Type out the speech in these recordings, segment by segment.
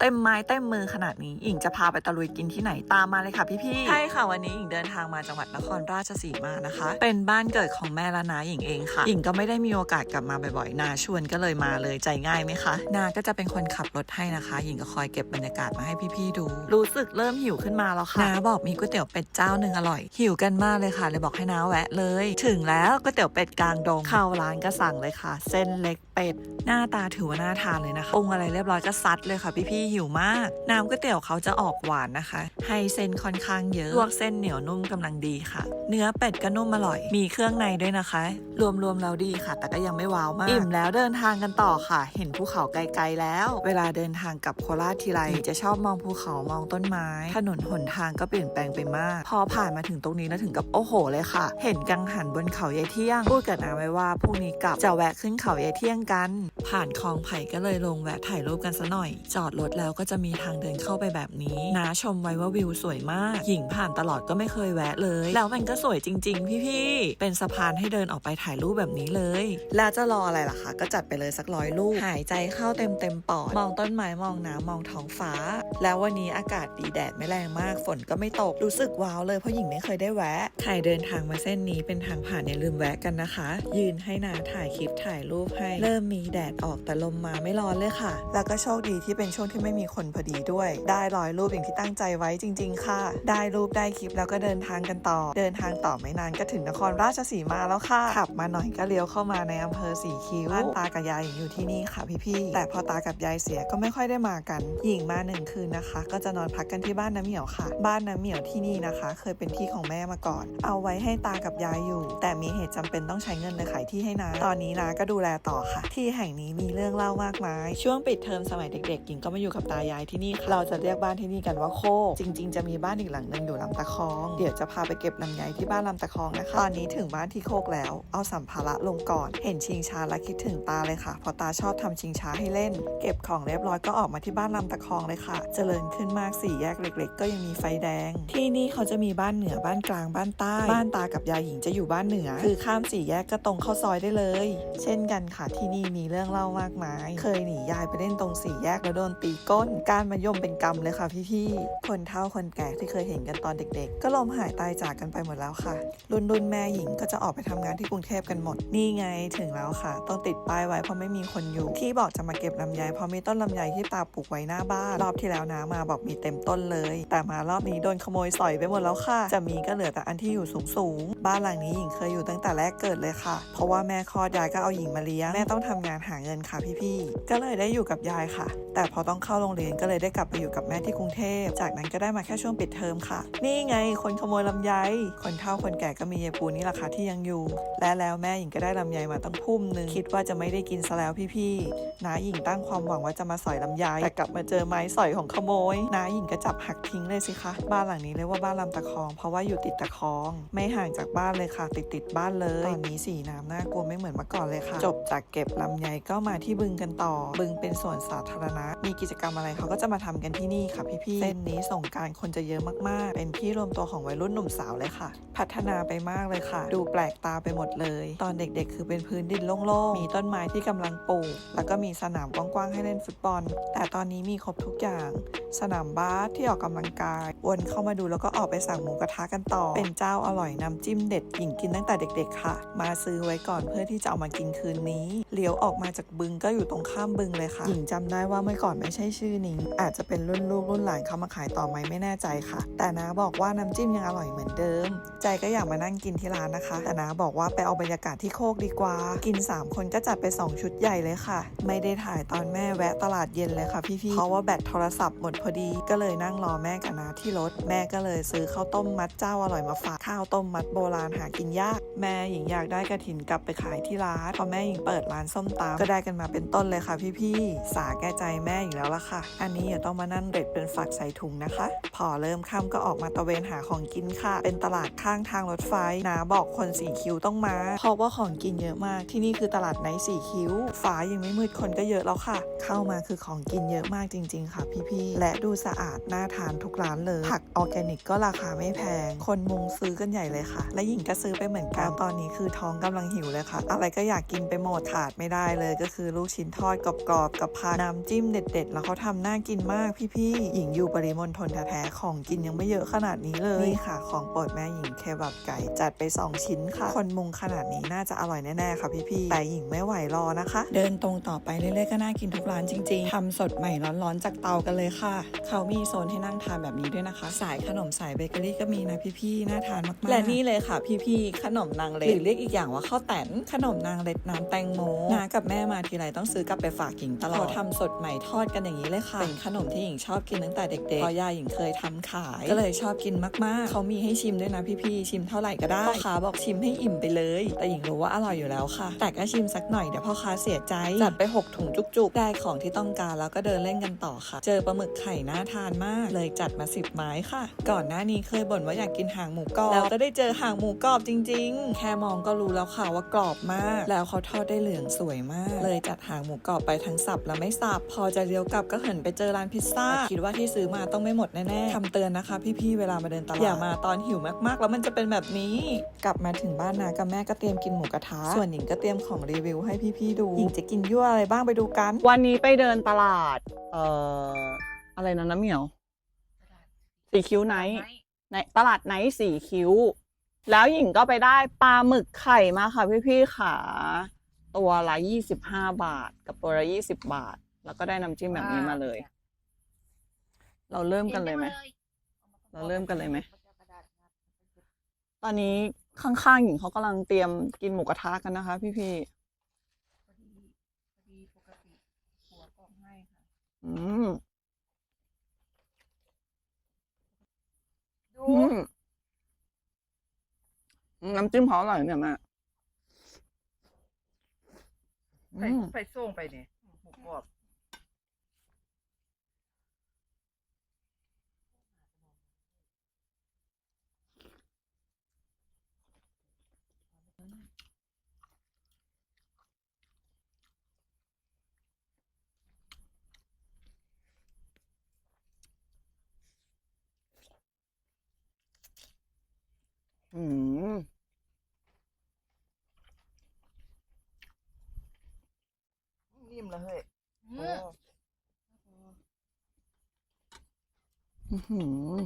เต็มไม้เต็มมือขนาดนี้หญิงจะพาไปตะลุยกินที่ไหนตามมาเลยค่ะพี่ๆใช่ค่ะวันนี้หญิงเดินทางมาจังหวัดนครราชสีมานะคะ เป็นบ้านเกิดของแม่และนาหญิงเองค่ะหญิงก็ไม่ได้มีโอกาสกลับมาบ่อยๆนาชวนก็เลยมาเลยใจง่ายไหมคะนาก็จะเป็นคนขับรถให้นะคะหญิงก็คอยเก็บบรรยากาศมาให้พี่ๆดู รู้สึกเริ่มหิวขึ้นมาแล้วค่ะนาบอกมีก๋วยเตี๋ยวเป็ดเจ้าหนึ่งอร่อย หิวกันมากเลยค่ะ เลยบอกให้นาแวะเลย ถึงแล้วก๋วยเตี๋ยวเป็ดกลางดงเข้าร้านก็สั่งเลยค่ะ เส้นเล็ก เป็ด หน้าตาถือว่าน่าทานเลยนะคะปรุงอะไรเรียบร้อยก็ซัดเลยค่ะพี่ๆหิวมาก น้ำก๋วยเตี๋ยวเขาจะออกหวานนะคะ ให้เส้นค่อนข้างเยอะลวกเส้นเหนียวนุ่มกำลังดีค่ะ เนื้อเป็ดก็นุ่มอร่อย มีเครื่องในด้วยนะคะ รวมๆแล้วดีค่ะ แต่ก็ยังไม่ว้าวมาก อิ่มแล้วเดินทางกันต่อค่ะ เห็นภูเขาไกลๆแล้ว เวลาเดินทางกับโคราชทีไรจะชอบมองภูเขามองต้นไม้ ถนนหนทางก็เปลี่ยนแปลงไปมาก พอผ่านมาถึงตรงนี้แล้วถึงกับโอ้โหเลยค่ะ เห็นกังหันบนเขายายเที่ยงพูดกับนาไว้ว่าพรุ่งนี้กลับจะแวะขึ้นเขายายเที่ยงกัน ผ่านคลองไผ่ก็เลยลงแวะถ่ายรูปกันซะหน่อย จอดรถแล้วก็จะมีทางเดินเข้าไปแบบนี้นาชมไว้ว่าวิวสวยมาก หญิงผ่านตลอดก็ไม่เคยแวะเลย แล้วมันก็สวยจริง ๆ พี่ๆ เป็นสะพานให้เดินออกไปถ่ายรูปแบบนี้เลย แล้วจะรออะไรล่ะคะ ก็จัดไปเลยสักร้อยลูก หายใจเข้าเต็มเต็มๆปอด มองต้นไม้มองน้ำมองท้องฟ้า แล้ววันนี้อากาศดีแดดไม่แรงมาก ฝนก็ไม่ตก รู้สึกว้าวเลยเพราะหญิงไม่เคยได้แวะ ใครเดินทางมาเส้นนี้เป็นทางผ่านอย่าลืมแวะกันนะคะ ยืนให้นาถ่ายคลิปถ่ายรูปให้ เริ่มมีแดดออกแต่ลมมาไม่ร้อนเลยค่ะ แล้วก็โชคดีที่เป็นช่วงที่ไม่มีคนพอดีด้วย ได้ร้อยรูปอย่างที่ตั้งใจไว้จริง ๆ ค่ะ ได้รูปได้คลิปแล้วก็เดินทางกันต่อ เดินทางต่อไม่นานก็ถึงนครราชสีมาแล้วค่ะ ขับมาหน่อยก็เลี้ยวเข้ามาในอำเภอสีคิ้วบ้านตากับยายอยู่ที่นี่ค่ะพี่ๆแต่พอตากับยายเสียก็ไม่ค่อยได้มากัน หญิงมาหนึ่งคืนนะคะ ก็จะนอนพักกันที่บ้านน้ำเหมียวค่ะ บ้านน้ำเหมียวที่นี่นะคะ เคยเป็นที่ของแม่มาก่อน เอาไว้ให้ตากับยายอยู่ แต่มีเหตุจำเป็นต้องใช้เงินเลยขายที่ให้นาตอนนี้นาก็ดูแลต่อค่ะที่แห่งนี้มีเรื่องเล่ามากมาย ช่วงปิดเทอมสมัยเด็กๆหญิงก็มาอยู่กับตายายที่นี่ เราจะเรียกบ้านที่นี่กันว่าโคกจริง ๆ จะมีบ้านอีกหลังหนึ่งอยู่ลำตะคอง เดี๋ยวจะพาไปเก็บลำไยที่บ้านลำตะคองนะคะ ตอนนี้ถึงบ้านที่โคกแล้ว เอาสัมภาระลงก่อน เห็นชิงช้าแล้วคิดถึงตาเลยค่ะเพราะตาชอบทำชิงช้าให้เล่น เก็บของเรียบร้อยก็ออกมาที่บ้านลำตะคองเลยค่ะ เจริญขึ้นมากสี่แยกเล็ก ๆ ก็ยังมีไฟแดง ที่นี่เขาจะมีบ้านเหนือบ้านกลางบ้านใต้ บ้านตากับยายหญิงจะอยู่บ้านเหนือ คือข้ามสี่แยกก็ตรงเข้าซอยได้เลย เช่นกันค่ะที่นี่มีเรื่องเล่ามากมาย เคยหนียายไปเล่นตรงสี่แยกแล้วโดนตีก้น การมายมเป็นกรรมเลยค่ะพี่ๆ คนเฒ่าคนแก่ที่เคยเห็นกันตอนเด็กๆ ก็ลมหายตายจากกันไปหมดแล้วค่ะ รุ่นรุ่นแม่หญิงก็จะออกไปทำงานที่กรุงเทพกันหมด นี่ไงถึงแล้วค่ะ ต้องติดป้ายไว้เพราะไม่มีคนอยู่ ที่บอกจะมาเก็บลำไยเพราะมีต้นลำไยที่ตาปลูกไว้หน้าบ้าน รอบที่แล้วนะมาบอกมีเต็มต้นเลย แต่มารอบนี้โดนขโมยสอยไปหมดแล้วค่ะ จะมีก็เหลือแต่อันที่อยู่สูงสูงๆบ้านหลังนี้หญิงเคยอยู่ตั้งแต่แรกเกิดเลยค่ะ เพราะว่าแม่คลอดยายก็เอาหญิงมาเลี้ยงแม่ต้องทำงานหาเงินค่ะพี่ๆก็เลยได้อยู่กับยายค่ะ แต่พอต้องเข้าโรงเรียนก็เลยได้กลับไปอยู่กับแม่ที่กรุงเทพ จากนั้นก็ได้มาแค่ช่วงปิดเทอมค่ะ นี่ไงคนขโมยลำไย คนเฒ่าคนแก่ก็มียายปูนี่แหละค่ะที่ยังอยู่ และแล้วแม่หญิงก็ได้ลำไยมาตั้งพุ่มหนึ่งคิดว่าจะไม่ได้กินซะแล้วพี่ๆน้าหญิงตั้งความหวังว่าจะมาสอยลำไยแต่กลับมาเจอไม้สอยของขโมยน้าหญิงก็จับหักทิ้งเลยสิคะบ้านหลังนี้เรียกว่าบ้านลำตะคอง เพราะว่าอยู่ติดตะคอง ไม่ห่างจากบ้านเลยค่ะ ติดติดบ้านเลยตอนนี้สีน้ำน่ากลัวไม่เหมือนเมื่อก่อนเลยค่ะ จบจากเก็บลำไยก็มาที่บึงกันต่อ บึงเป็นสวนสาธารณะ มีกิจกรรมอะไรเขาก็จะมาทำกันที่นี่ค่ะพี่ๆเส้นนี้ส่งการคนจะเยอะมากๆ เป็นที่รวมตัวของวัยรุ่นหนุ่มสาวเลยค่ะ พัฒนาไปมากเลยค่ะ ดูแปลกตาไปหมดเลย ตอนเด็กๆ คือเป็นพื้นดินโล่งๆ มีต้นไม้ที่กำลังปลูก แล้วก็มีสนามกว้างๆให้เล่นฟุตบอล แต่ตอนนี้มีครบทุกอย่างสนามบาสที่ออกกำลังกาย วนเข้ามาดูแล้วก็ออกไปสั่งหมูกระทะกันต่อ เป็นเจ้าอร่อยน้ำจิ้มเด็ดหญิงกินตั้งแต่เด็ก ๆ ค่ะ มาซื้อไว้ก่อนเพื่อที่จะเอามากินคืนนี้ เลี้ยวออกมาจากบึงก็อยู่ตรงข้ามบึงเลยค่ะ หญิงจำได้ว่าเมื่อก่อนไม่ใช่ชื่อนี้ อาจจะเป็นรุ่นลูกรุ่นหลานเขามาขายต่อไหมไม่แน่ใจค่ะ แต่น้าบอกว่าน้ำจิ้มยังอร่อยเหมือนเดิม ใจก็อยากมานั่งกินที่ร้านนะคะ แต่น้าบอกว่าไปเอาบรรยากาศที่โคกดีกว่า กิน 3 คนก็จัดไป 2 ชุดใหญ่เลยค่ะ ไม่ได้ถ่ายตอนแม่แวะตลาดเย็นเลยค่ะพี่ๆเพราะว่าแบตโทรศัพท์หมดพอดี ก็เลยนั่งรอแม่กับน้าที่รถ แม่ก็เลยซื้อข้าวต้มมัดเจ้าอร่อยมาฝาก ข้าวต้มมัดโบราณหากินยาก แม่หญิงอยากได้กระถินกลับไปขายที่ร้าน พอแม่หญิงเปิดร้านส้มตำก็ได้กันมาเป็นต้นเลยค่ะพี่ๆ สาแก้ใจแม่หญิงแล้วล่ะค่ะ อันนี้อย่าต้องมานั่นเด็ดเป็นฝักใส่ถุงนะคะ พอเริ่มค่ำก็ออกมาตะเวนหาของกินค่ะ เป็นตลาดข้างทางรถไฟนาบอกคนสีคิ้วต้องมา เพราะว่าของกินเยอะมาก ที่นี่คือตลาดไนสีคิ้ว ฟ้ายังไม่มืดคนก็เยอะแล้วค่ะ เข้ามาคือของกินเยอะมากจริง ๆ ค่ะพี่ๆและและดูสะอาดน่าทานทุกร้านเลย ผักออร์แกนิกก็ราคาไม่แพง คนมุงซื้อกันใหญ่เลยค่ะ และหญิงก็ซื้อไปเหมือนกันตอนนี้คือท้องกำลังหิวเลยค่ะ อะไรก็อยากกินไปหมดขาดไม่ได้เลย ก็คือลูกชิ้นทอดกรอบๆกับผักน้ำจิ้มเด็ด ๆ แล้วเขาทำน่ากินมากพี่ๆหญิงอยู่ปริมณฑลแท้ๆของกินยังไม่เยอะขนาดนี้เลยนี่ค่ะ ของโปรดแม่หญิงเคบับไก่จัดไป 2 ชิ้นค่ะ คนมุงขนาดนี้น่าจะอร่อยแน่ๆค่ะพี่ๆแต่หญิงไม่ไหวรอนะคะ เดินตรงต่อไปเรื่อยๆก็น่ากินทุกร้านจริง ๆทำสดใหม่ร้อนๆจากเตากันเลยค่ะเขามีโซนให้นั่งทานแบบนี้ด้วยนะคะ สายขนมสายเบเกอรี่ก็มีนะพี่ๆน่าทานมากๆ และนี่เลยค่ะ พี่ๆขนมนางเล็ดหรือเรียกอีกอย่างว่าข้าวแตนขนมนางเล็ดน้ำแตงโมนากับแม่มาทีไรต้องซื้อกลับไปฝากหญิงตลอดเขาทำสดใหม่ทอดกันอย่างนี้เลยค่ะเป็นขนมที่หญิงชอบกินตั้งแต่เด็กๆเพราะย่าหญิงเคยทำขาย ก็เลยชอบกินมากๆ เขามีให้ชิมด้วยนะพี่ๆชิมเท่าไหร่ก็ได้พ่อค้าบอกชิมให้อิ่มไปเลย แต่หญิงรู้ว่าอร่อยอยู่แล้วค่ะ แต่ก็ชิมสักหน่อยเดี๋ยวพ่อค้าเสียใจจัดไปหกถุงจุกๆ ได้ของที่ต้องการแล้วก็เดินเล่นกันต่อค่ะ เจอปลาหมึกไข่น่าทานมากเลยจัดมาสิบไม้ค่ะ ก่อนหน้านี้เคยบ่นว่าอยากกินหางหมูกรอบแล้วก็ได้เจอหางหมูกรอบจริง ๆ แค่มองก็รู้แล้วค่ะว่ากรอบมาก แล้วเขาทอดได้เหลืองสวยมาก เลยจัดหางหมูกรอบไปทั้งสับและไม่สับพอจะเลี้ยวกลับก็เห็นไปเจอร้านพิซซ่าคิดว่าที่ซื้อมาต้องไม่หมดแน่ๆคำเตือนนะคะ พี่ๆเวลามาเดินตลาดอย่ามาตอนหิวมากๆ แล้วมันจะเป็นแบบนี้ กลับมาถึงบ้านนากับแม่ก็เตรียมกินหมูกระทะส่วนหญิงก็เตรียมของรีวิวให้พี่ๆดูหญิงจะกินยั่วอะไรบ้างไปดูกัน วันนี้ไปเดินตลาด เอ่อ อะไรนะน้ำเหมียว สีคิ้วไนท์ในตลาดไนท์สีคิ้ว แล้วหญิงก็ไปได้ปลาหมึกไข่มาค่ะพี่ๆค่ะ ตัวละยี่สิบห้าบาท กับตัวละยี่สิบบาท แล้วก็ได้น้ำจิ้มแบบนี้มาเลย เราเริ่มกันเลยไหม เราเริ่มกันเลยไหม ตอนนี้ข้างๆหญิงเขากำลังเตรียมกินหมูกระทะกันนะคะ พี่ๆอืม อืมน้ำจิ้มเขาอร่อยเนี่ยแม่ใส่อืม ใส่ส่งไปเนี่ยหมูกรอบ อืม นิ่ม แล้วเฮ้ยอื้อหือ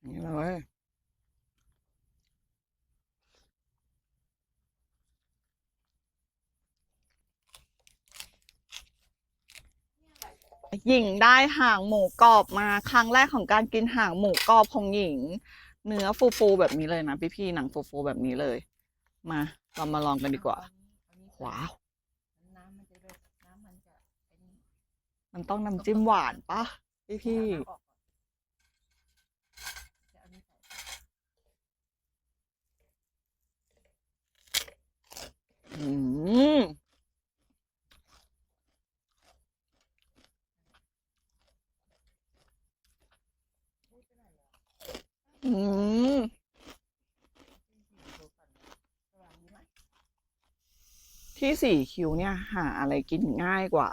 อย่างนี่เลย หญิงได้หางหมูกรอบมาครั้งแรกของการกินหางหมูกรอบของหญิง เนื้อฟูๆแบบนี้เลยนะพี่ๆหนังฟูๆแบบนี้เลย มาเรามาลองกันดีกว่าว้าวมันต้องน้ำจิ้มหวานปะพี่เอาน้ำออกก่อนจะเอานี่อืม อืมที่สี่คิวเนี่ยหาอะไรกินง่ายกว่า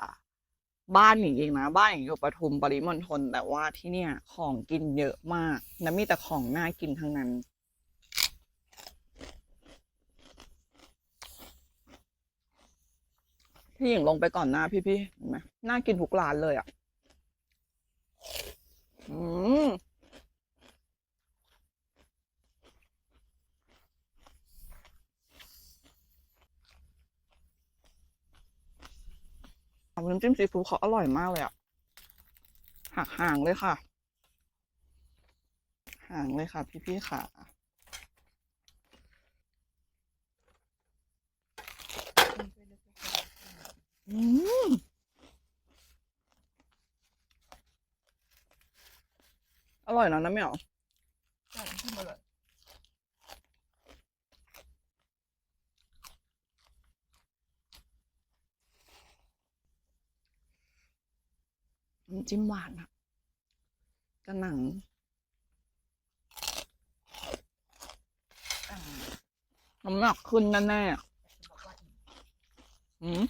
บ้านหนิงเองนะ บ้านหนิงอยู่ปทุมปริมณฑลแต่ว่าที่เนี่ย ของกินเยอะมาก และมีแต่ของน่ากินทั้งนั้นพี่หญิงลงไปก่อนหน้าพี่พี่ๆเห็นไหมน่ากินทุกร้านเลยอะ อืม น้ำจิ้มซีฟู้ดเขาอร่อยมากเลยอะหักห่างเลยค่ะ ห่างเลยค่ะ พี่ๆค่ะอืมอร่อยนะน้ำเหมียวใส่ขึ้นมาเลย น้ำจิ้มหวานอะกระหนังน้ำหนักขึ้นแน่แต่จะบอกว่าอิ่มๆอืม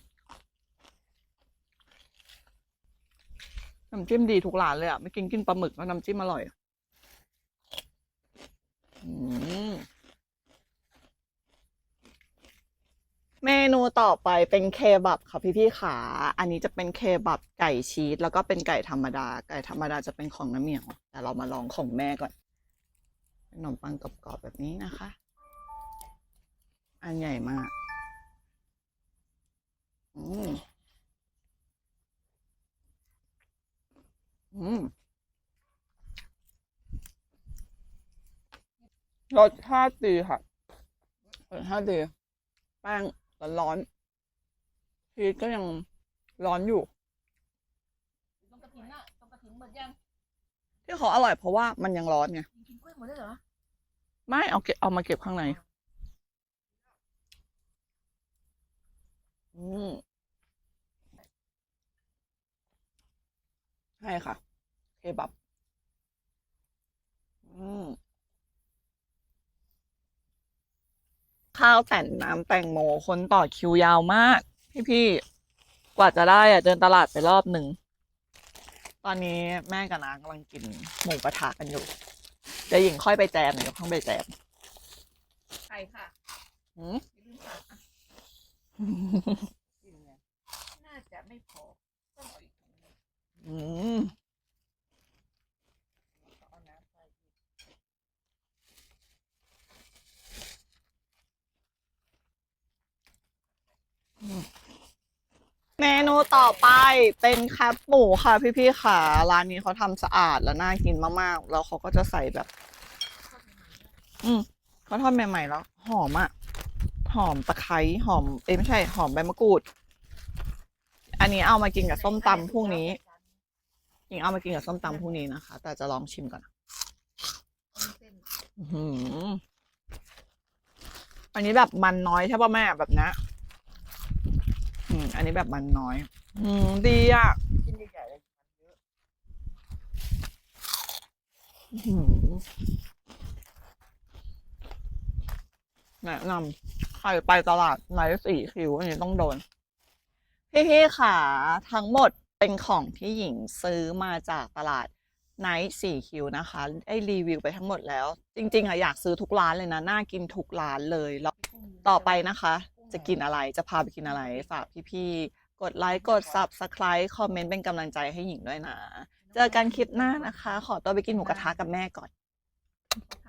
น้ำจิ้มดีทุกร้านเลยอะไม่กินกินปลาหมึกแล้วน้ำจิ้มอร่อยอะอืม เมนูต่อไปเป็นเคบับค่ะพี่พี่ๆขา อันนี้จะเป็นเคบับไก่ชีสแล้วก็เป็นไก่ธรรมดา ไก่ธรรมดาจะเป็นของน้ำเหมียว แต่เรามาลองของแม่ก่อนขนมปังกรอบๆแบบนี้นะคะ อันใหญ่มาก อืม อืม รสชาติดีค่ะรสชาติดีแป้ง ร้อนๆชีสก็ยังร้อนอยู่ต้องกระถิ่นอะต้องกระถิ่นหมดยังที่เขาอร่อยเพราะว่ามันยังร้อนไงกินกล้วยหมดแล้วเหรอไม่เอาเก็บเอามาเก็บข้างในอืมใช่ค่ะ เคบับ อืม ข้าวแต่นน้ำแตงโมคนต่อคิวยาวมาก พี่ๆกว่าจะได้อะเดินตลาดไปรอบหนึ่ง ตอนนี้แม่กับน้ากำลังกินหมูกระทะกันอยู่เดี๋ยวหญิงค่อยไปแจมเดี๋ยวข้างไปแจมไข่ค่ะหืมอย่าลืมตักอะกินไงน่าจะไม่พอต้องเอาอีกถุงหนึงอืม เอาน้ำใส่อีก เมนูต่อไปเป็นแคปหมูค่ะพี่ๆค่ะ ร้านนี้เขาทำสะอาดและน่ากินมากๆ แล้วเขาก็จะใส่แบบ อืมเขาทอดใหม่ๆแล้ว หอมอะหอมตะไคร้หอม เอ้ยไม่ใช่ หอมใบมะกรูด อันนี้เอามากินกับส้มตำพรุ่งนี้ยิงเอามากินกับส้มตำพรุ่งนี้นะคะ แต่จะลองชิมก่อนอืมอันนี้แบบมันน้อยใช่ป่ะแม่แบบนี้ อันนี้แบบมันน้อย อืมดีอะชิ้นใหญ่ๆเลยมันเยอะอื้อหือแนะนำใครไปตลาดไนท์สี่คิว อันนี้ต้องโดน พี่ๆค่ะ ทั้งหมดเป็นของที่หญิงซื้อมาจากตลาดไนท์สี่คิวนะคะ ได้รีวิวไปทั้งหมดแล้ว จริง ๆอะอยากซื้อทุกร้านเลยนะ น่ากินทุกร้านเลย แล้วต่อไปนะคะ จะกินอะไรจะพาไปกินอะไรฝากพี่ๆ กดไลค์กด Subscribe คอมเมนต์เป็นกำลังใจให้หญิงด้วยนะ เจอกันคลิปหน้านะคะ ขอตัวไปกินหมูกระทะกับแม่ก่อนขอบ